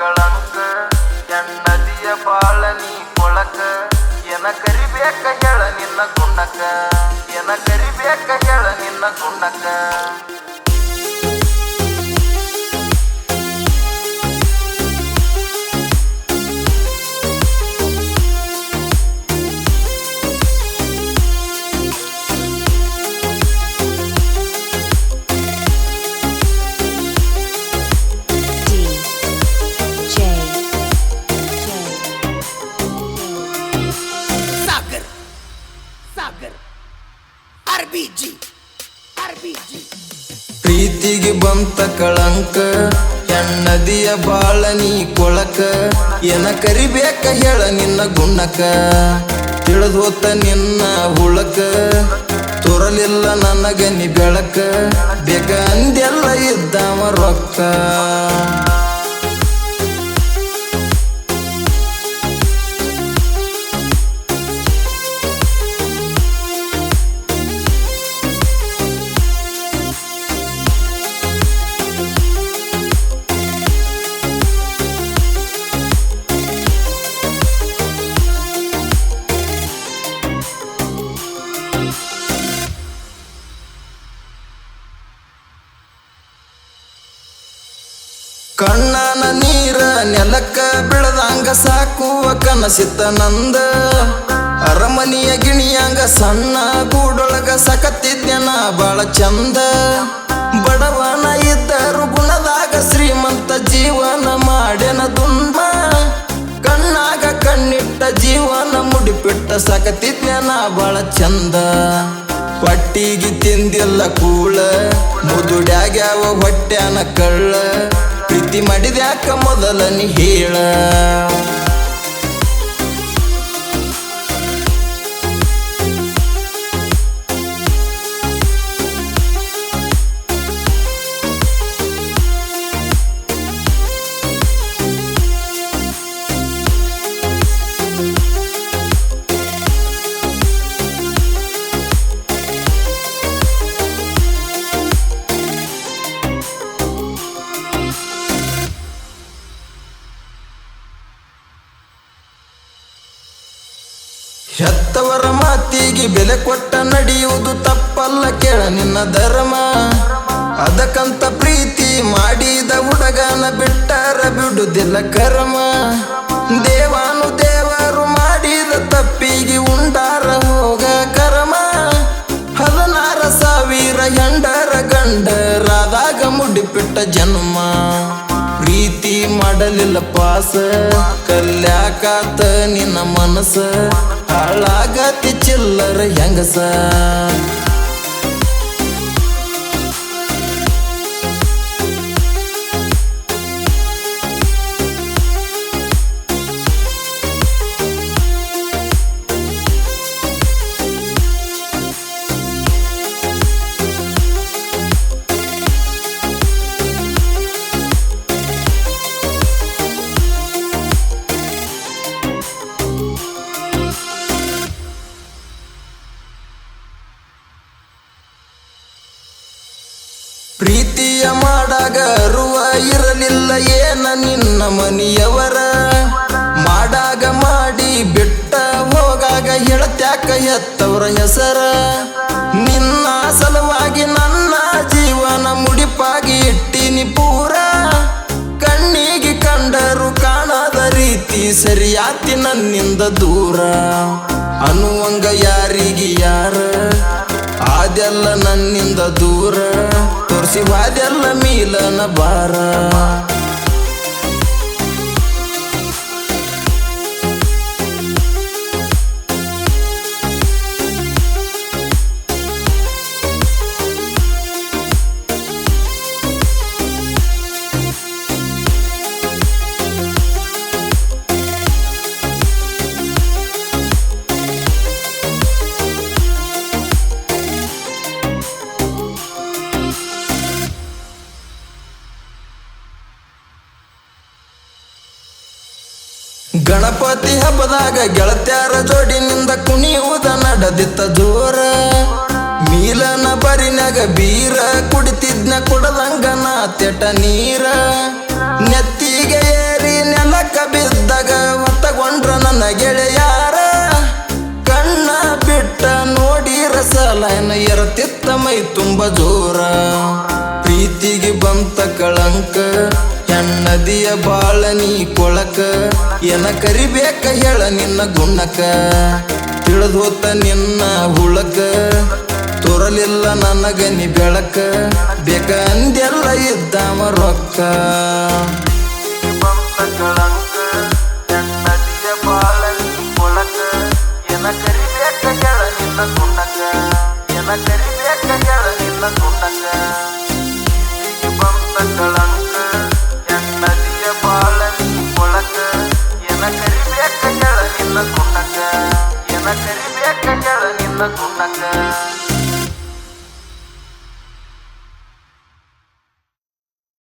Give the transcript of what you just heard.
ಕಳಂಕ ಎನ್ನದಿಯ ಬಾಳ ನೀ ಕೊಳಕ ಎನ ಕರಿಬೇಕ ಹೇಳ ನಿನ್ನ ಗುಣಕ ಎನ ಕರಿಬೇಕ ಹೇಳ ನಿನ್ನ ಗುಣಕ ಪ್ರೀತಿಗೆ ಬಂತ ಕಳಂಕ ನದಿಯ ಬಾಳ ನೀ ಕೊಳಕ, ಏನ ಕರಿಬೇಕ ಹೇಳ ನಿನ್ನ ಗುಣಕ. ತಿಳಿದೋತ ನಿನ್ನ ಹುಳಕ, ತೋರಲಿಲ್ಲ ನನಗ ನೀ ಬೆಳಕ ಬೇಕ ಅಂದೆಲ್ಲ ಇದ್ದಾವ ರೊಕ್ಕ. ಕಣ್ಣನ ನೀರ ನೆಲಕ್ಕ ಬೆಳೆದಂಗ ಸಾಕುವ ಕನಸಿತ್ತ ನಂದ. ಅರಮನಿಯ ಗಿಣಿಯಂಗ ಸಣ್ಣ ಗೂಡೊಳಗ ಸಕತ್ತಿದ್ಯನ ಬಾಳ ಚಂದ. ಬಡವನ ಇದ್ದರು ಗುಣದಾಗ ಶ್ರೀಮಂತ ಜೀವನ ಮಾಡ್ಯನ ದುಂಬ ಕಣ್ಣಾಗ ಕಣ್ಣಿಟ್ಟ ಜೀವನ ಮುಡಿಪಿಟ್ಟ ಸಕತ್ತಿದ್ಯನ ಬಾಳ ಚಂದ. ಹೊಟ್ಟಿಗೆ ತಿಂದಿಲ್ಲ ಕೂಳ, ಮುದುಡ್ಯಾಗ್ಯಾವ ಹೊಟ್ಟೆನ ಕಳ್ಳ. ಪ್ರೀತಿ ಮಾಡಿದ್ಯಾಕ ಮೊದಲ ನೀ ಹೇಳ. ಹೆತ್ತವರ ಮಾತಿಗೆ ಬೆಲೆ ಕೊಟ್ಟ ನಡೆಯುವುದು ತಪ್ಪಲ್ಲ ಕೇಳ ನಿನ್ನ ಧರ್ಮ. ಅದಕ್ಕಂತ ಪ್ರೀತಿ ಮಾಡಿದ ಹುಡುಗನ ಬಿಟ್ಟಾರ ಬಿಡುದಿಲ್ಲ ಕರ್ಮ. ದೇವಾನು ದೇವರು ಮಾಡಿದ ತಪ್ಪಿಗೆ ಉಂಡಾರ ಹೋಗ ಕರ್ಮ. ಹದಿನಾರ ಸಾವಿರ ಹೆಂಡರ ಗಂಡರಾದಾಗ ಮುಡಿಪಿಟ್ಟ ಜನ್ಮ. ಪ್ರೀತಿ ಮಾಡಲಿಲ್ಲ ಪಾಸ, ಕಲ್ಯಾಕಾತ ನಿನ್ನ ಮನಸ್ಸ. ಹಾಳಾಗತಿ ಚಿಲ್ಲರ ಹೆಂಗಸ? ಪ್ರೀತಿಯ ಮಾಡಾಗ ರುವ ಇರಲಿಲ್ಲ ಏನ ನಿನ್ನ ಮನೆಯವರ. ಮಾಡಾಗ ಮಾಡಿ ಬಿಟ್ಟ ಹೋಗಾಗ ಹೇಳತ್ಯಾಕ ಎತ್ತವರ ಹೆಸರ. ನಿನ್ನ ಸಲುವಾಗಿ ನನ್ನ ಜೀವನ ಮುಡಿಪಾಗಿ ಇಟ್ಟಿನಿ ಪೂರ. ಕಣ್ಣಿಗೆ ಕಂಡರು ಕಾಣದ ರೀತಿ ಸರಿಯಾತಿ ನನ್ನಿಂದ ದೂರ. ಅನ್ನುವಂಗ ಯಾರಿಗೆ ಯಾರ? ಅದೆಲ್ಲ ನನ್ನಿಂದ ದೂರ. ಅದೆಲ್ಲ ಮೀಲನ ಬಾರ ಗಣಪತಿ ಹಬ್ಬದಾಗ ಗೆಳತ್ಯಾರ ಜೋಡಿನಿಂದ ಕುಣಿಯುವುದ ನಡೆದಿತ್ತ ಜೋರ. ಮೀಲನ ಬರಿನಾಗ ಬೀರ, ಕುಡಿತಿದ್ನ ಕುಡದಂಗನ ತೆಟ ನೀರ. ನೆತ್ತಿಗೆ ಏರಿ ನೆಲಕ ಬಿದ್ದಾಗ ಹೊತ್ತಗೊಂಡ್ರ ನನ್ನ ಗೆಳೆಯಾರ. ಕಣ್ಣ ಬಿಟ್ಟ ನೋಡಿ ರಸಲನ ಎರತಿತ್ತ ಮೈ ತುಂಬ ಜೋರ. ಪ್ರೀತಿಗೆ ಬಂತ ಕಳಂಕ ಹೆಣ್ಣದಿಯ ಬಾಳ ನೀ ಕೊಳಕ, ಏನ ಕರಿಬೇಕ ಹೇಳ ನಿನ್ನ ಗುಣಕ. ತಿಳಿದೋತ ನಿನ್ನ ಹುಳಕ, ತೋರಲಿಲ್ಲ ನನಗ ನೀ ಬೆಳಕ. ಬೇಕ ಅಂದೆಲ್ಲ ಇದ್ದಾಮ ರೊಕ್ಕ. ಕರಿಬೇಕ ಹೇಳ ನಿನ್ನ ಗುಣಕ. ಕರಿಬೇಕ